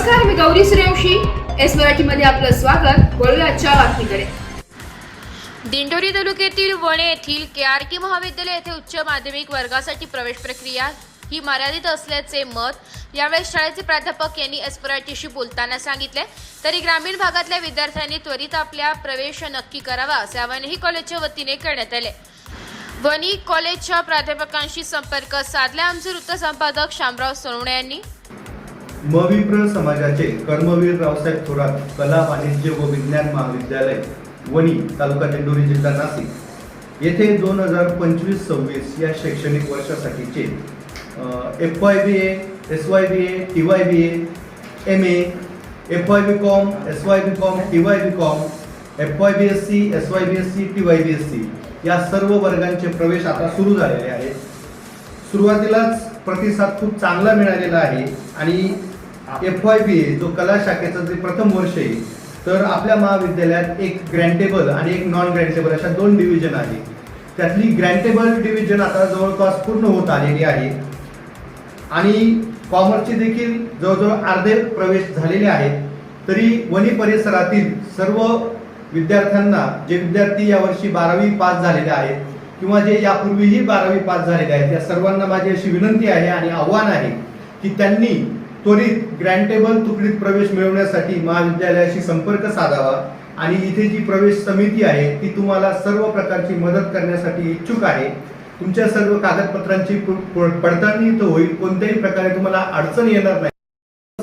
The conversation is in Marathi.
नमस्कार मी गौरी सूर्यवंशी एस मराठीमध्ये आपलं स्वागत. वळूया आजच्या बातमीकडे. दिंडोरी तालुक्यातील वणे येथील के आर के महाविद्यालय येथे उच्च माध्यमिक वर्गासाठी प्रवेश प्रक्रिया ही मर्यादित असल्याचे मत यावेळी शाळेचे प्राध्यापक यांनी एसपराटीशी बोलताना सांगितले. तरी ग्रामीण भागातल्या विद्यार्थ्यांनी त्वरित आपल्या प्रवेश नक्की करावा असे आवाहनही कॉलेजच्या वतीने करण्यात आले. वणी कॉलेजच्या प्राध्यापकांशी संपर्क साधला. आमचे वृत्तसंपादक शामराव सोनवणे यांनी मविप्र समाजाचे कर्मवीर रावसाहेब थोरात कला वाणिज्य व विज्ञान महाविद्यालय वणी तालुका दिंडोरी जिल्हा नाशिक. येथे दोन हजार पंचवीस सव्वीस या शैक्षणिक वर्षासाठीचे F Y B A S Y B A T Y B A M A F Y B com S Y B com T Y B com F Y B S C S Y B S C T Y B S C या सर्व वर्गांचे प्रवेश आता सुरू झालेले आहेत. सुरुवातीलाच प्रतिसाद खूप चांगला मिळालेला आहे आणि एफ वाय बी ए जो कला शाखेचं जे प्रथम वर्ष आहे तर आपल्या महाविद्यालयात एक ग्रँटेबल आणि एक नॉन ग्रँटेबल अशा दोन डिव्हिजन आहे त्यातली ग्रँटेबल डिव्हिजन आता जवळपास पूर्ण होत आलेली आहे. आणि कॉमर्सचे देखील जवळजवळ अर्धे प्रवेश झालेले आहेत. तरी वनी परिसरातील सर्व विद्यार्थ्यांना जे विद्यार्थी यावर्षी बारावी पास झालेले आहेत किंवा जे यापूर्वीही बारावी पास झालेले आहेत या सर्वांना माझी अशी विनंती आहे आणि आव्हान आहे की त्यांनी त्वरित ग्रँटेबल तुकडीत प्रवेश मिळवण्यासाठी महाविद्यालयाशी संपर्क साधावा आणि इथे जी प्रवेश समिती आहे ती तुम्हाला सर्व प्रकारची मदत करण्यासाठी इच्छुक आहे. तुमच्या सर्व कागदपत्रांची पडताळणी इथं होईल. कोणत्याही प्रकारे तुम्हाला अडचण येणार नाही.